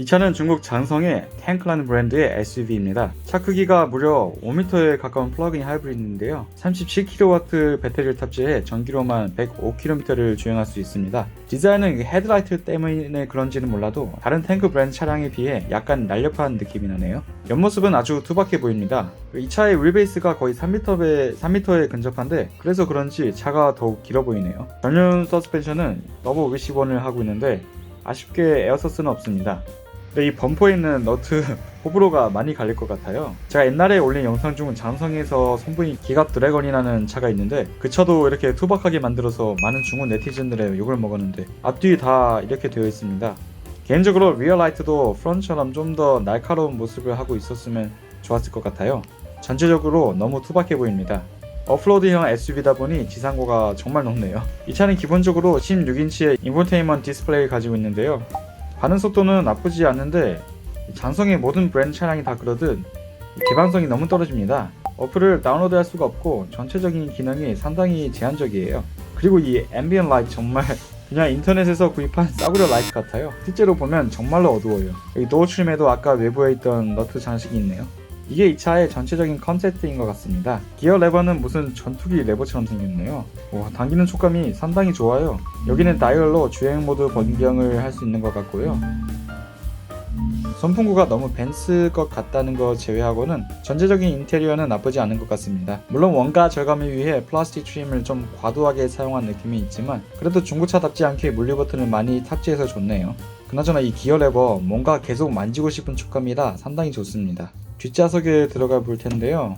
이 차는 중국 장성의 탱크라는 브랜드의 SUV입니다. 차 크기가 무려 5m에 가까운 플러그인 하이브리드인데요. 37kW 배터리를 탑재해 전기로만 105km를 주행할 수 있습니다. 디자인은 헤드라이트 때문에 그런지는 몰라도 다른 탱크 브랜드 차량에 비해 약간 날렵한 느낌이 나네요. 옆모습은 아주 투박해 보입니다. 이 차의 휠베이스가 거의 3m에, 3m에 근접한데 그래서 그런지 차가 더욱 길어 보이네요. 전륜 서스펜션은 너브 위시원을 하고 있는데 아쉽게 에어서스는 없습니다. 근데 이 범퍼에 있는 너트 호불호가 많이 갈릴 것 같아요. 제가 옛날에 올린 영상 중 장성에서 선보인 기갑 드래건이라는 차가 있는데 그 차도 이렇게 투박하게 만들어서 많은 중국 네티즌들의 욕을 먹었는데 앞뒤 다 이렇게 되어 있습니다. 개인적으로 리어라이트도 프론트처럼 좀 더 날카로운 모습을 하고 있었으면 좋았을 것 같아요. 전체적으로 너무 투박해 보입니다. 오프로드형 SUV다 보니 지상고가 정말 높네요. 이 차는 기본적으로 16인치의 인포테인먼트 디스플레이를 가지고 있는데요. 반응 속도는 나쁘지 않는데 장성의 모든 브랜드 차량이 다 그러듯 개방성이 너무 떨어집니다. 어플을 다운로드할 수가 없고 전체적인 기능이 상당히 제한적이에요. 그리고 이 앰비언 라이트 정말 그냥 인터넷에서 구입한 싸구려 라이트 같아요. 실제로 보면 정말로 어두워요. 여기 트림에도 아까 외부에 있던 너트 장식이 있네요. 이게 이 차의 전체적인 컨셉트인 것 같습니다. 기어 레버는 무슨 전투기 레버처럼 생겼네요. 와, 당기는 촉감이 상당히 좋아요. 여기는 다이얼로 주행 모드 변경을 할 수 있는 것 같고요. 선풍구가 너무 벤츠 것 같다는 거 제외하고는 전체적인 인테리어는 나쁘지 않은 것 같습니다. 물론 원가 절감을 위해 플라스틱 트림을 좀 과도하게 사용한 느낌이 있지만 그래도 중고차답지 않게 물리 버튼을 많이 탑재해서 좋네요. 그나저나 이 기어 레버 뭔가 계속 만지고 싶은 촉감이라 상당히 좋습니다. 뒷좌석에 들어가 볼 텐데요.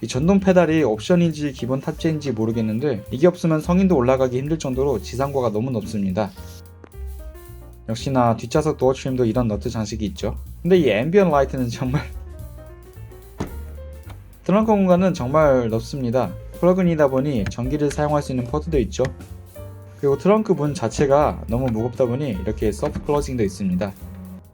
이 전동 페달이 옵션인지 기본 탑재인지 모르겠는데 이게 없으면 성인도 올라가기 힘들 정도로 지상고가 너무 높습니다. 역시나 뒷좌석 도어 트림도 이런 너트 장식이 있죠. 근데 이 앰비언 라이트는 정말 트렁크 공간은 정말 넓습니다. 플러그인이다 보니 전기를 사용할 수 있는 포트도 있죠. 그리고 트렁크 문 자체가 너무 무겁다 보니 이렇게 서프 클로징도 있습니다.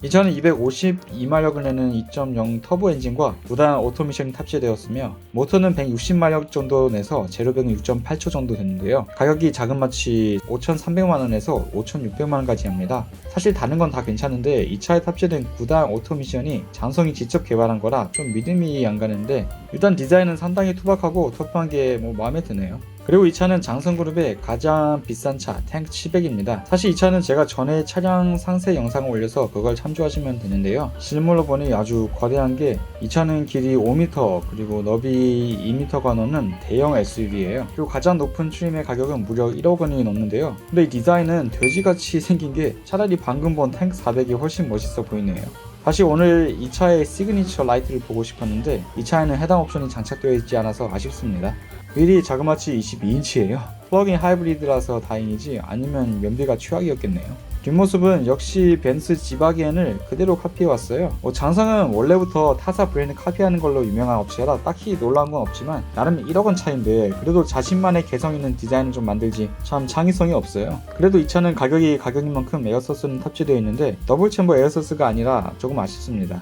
이 차는 252마력을 내는 2.0 터보 엔진과 무단 오토미션이 탑재되었으며 모터는 160마력 정도 내서 제로백은 6.8초 정도 되는데요. 가격이 자그마치 5,300만원에서 5,600만원까지 합니다. 사실 다른 건 다 괜찮은데 이 차에 탑재된 9단 오토미션이 장성이 직접 개발한 거라 좀 믿음이 안 가는데 일단 디자인은 상당히 투박하고 터프한 게 뭐 마음에 드네요. 그리고 이 차는 장성그룹의 가장 비싼 차 탱크 700입니다. 사실 이 차는 제가 전에 차량 상세 영상을 올려서 그걸 참조하시면 되는데요. 실물로 보니 아주 거대한 게 이 차는 길이 5m 그리고 너비 2m가 넘는 대형 SUV예요. 그리고 가장 높은 트림의 가격은 무려 1억 원이 넘는데요. 근데 이 디자인은 돼지같이 생긴 게 차라리 방금 본 탱크 400이 훨씬 멋있어 보이네요. 사실 오늘 이 차의 시그니처 라이트를 보고 싶었는데 이 차에는 해당 옵션이 장착되어 있지 않아서 아쉽습니다. 휠이 자그마치 22인치예요. 플러그인 하이브리드라서 다행이지 아니면 연비가 최악이었겠네요. 뒷모습은 역시 벤츠 지바겐을 그대로 카피해왔어요. 뭐 장성은 원래부터 타사 브랜드 카피하는 걸로 유명한 업체라 딱히 놀라운 건 없지만 나름 1억원 차인데 그래도 자신만의 개성 있는 디자인을 좀 만들지 참 창의성이 없어요. 그래도 이 차는 가격이 가격인 만큼 에어서스는 탑재되어 있는데 더블 챔버 에어서스가 아니라 조금 아쉽습니다.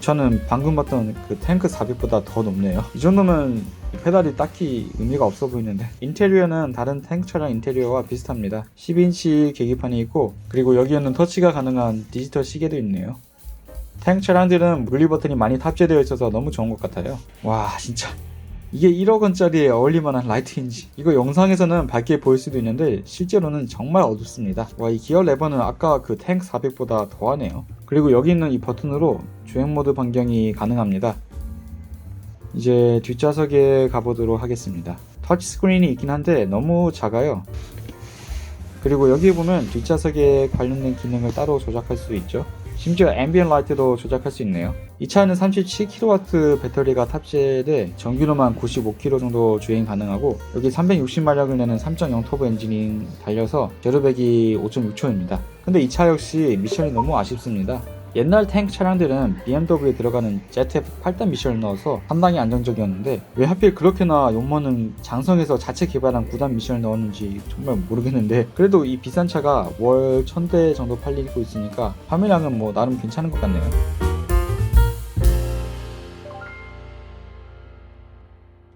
이 차는 방금 봤던 그 탱크 400보다 더 높네요. 이 정도면 이 페달이 딱히 의미가 없어 보이는데 인테리어는 다른 탱크 차량 인테리어와 비슷합니다. 12인치 계기판이 있고 그리고 여기에는 터치가 가능한 디지털 시계도 있네요. 탱크 차량들은 물리 버튼이 많이 탑재되어 있어서 너무 좋은 것 같아요. 와 진짜 이게 1억 원짜리에 어울릴만한 라이트인지 이거 영상에서는 밝게 보일 수도 있는데 실제로는 정말 어둡습니다. 와 이 기어 레버는 아까 그 탱크 400보다 더하네요. 그리고 여기 있는 이 버튼으로 주행 모드 변경이 가능합니다. 이제 뒷좌석에 가보도록 하겠습니다. 터치 스크린이 있긴 한데 너무 작아요. 그리고 여기 보면 뒷좌석에 관련된 기능을 따로 조작할 수 있죠. 심지어 앰비언 라이트도 조작할 수 있네요. 이 차는 37kW 배터리가 탑재돼 전기로만 95km 정도 주행 가능하고 여기 360마력을 내는 3.0 터보 엔진이 달려서 제로백이 5.6초입니다. 근데 이 차 역시 미션이 너무 아쉽습니다. 옛날 탱크 차량들은 BMW에 들어가는 ZF 8단 미션을 넣어서 상당히 안정적이었는데 왜 하필 그렇게나 욕먹는 장성에서 자체 개발한 9단 미션을 넣었는지 정말 모르겠는데 그래도 이 비싼 차가 월 1000대 정도 팔리고 있으니까 판매량은 뭐 나름 괜찮은 것 같네요.